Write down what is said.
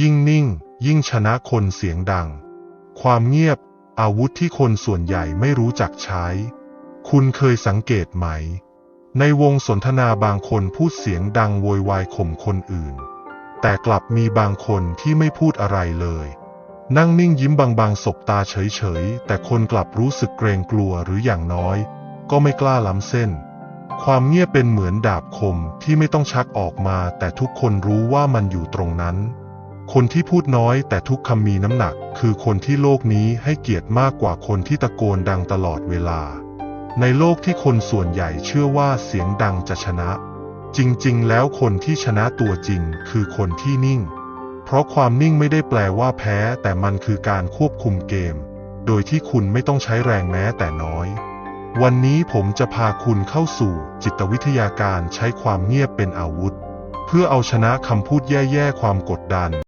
ยิ่งนิ่ง ยิ่งชนะคนเสียงดัง ความเงียบ อาวุธที่คนส่วนใหญ่ไม่รู้จักใช้ คุณเคยสังเกตไหม ในวงสนทนาบางคนพูดเสียงดังโวยวายข่มคนอื่น แต่กลับมีบางคนที่ไม่พูดอะไรเลย นั่งนิ่งยิ้มบางๆสบตาเฉยๆ แต่คนกลับรู้สึกเกรงกลัวหรืออย่างน้อย ก็ไม่กล้าล้ำเส้นความเงียบเป็นเหมือนดาบคมที่ไม่ต้องชักออกมา แต่ทุกคนรู้ว่ามันอยู่ตรงนั้น คนที่พูดน้อยแต่ทุกคำมีน้ำหนัก คือคนที่โลกนี้ให้เกียรติมากกว่าคนที่ตะโกนดังตลอดเวลา ในโลกที่คนส่วนใหญ่เชื่อว่าเสียงดังจะชนะ จริงๆ แล้วคนที่ชนะตัวจริงคือคนที่นิ่ง เพราะความนิ่งไม่ได้แปลว่าแพ้ แต่มันคือการควบคุมเกม โดยที่คุณไม่ต้องใช้แรงแม้แต่น้อย วันนี้ผมจะพาคุณเข้าสู่จิตวิทยาการใช้ความเงียบเป็นอาวุธ เพื่อเอาชนะคำพูดแย่ๆความกดดัน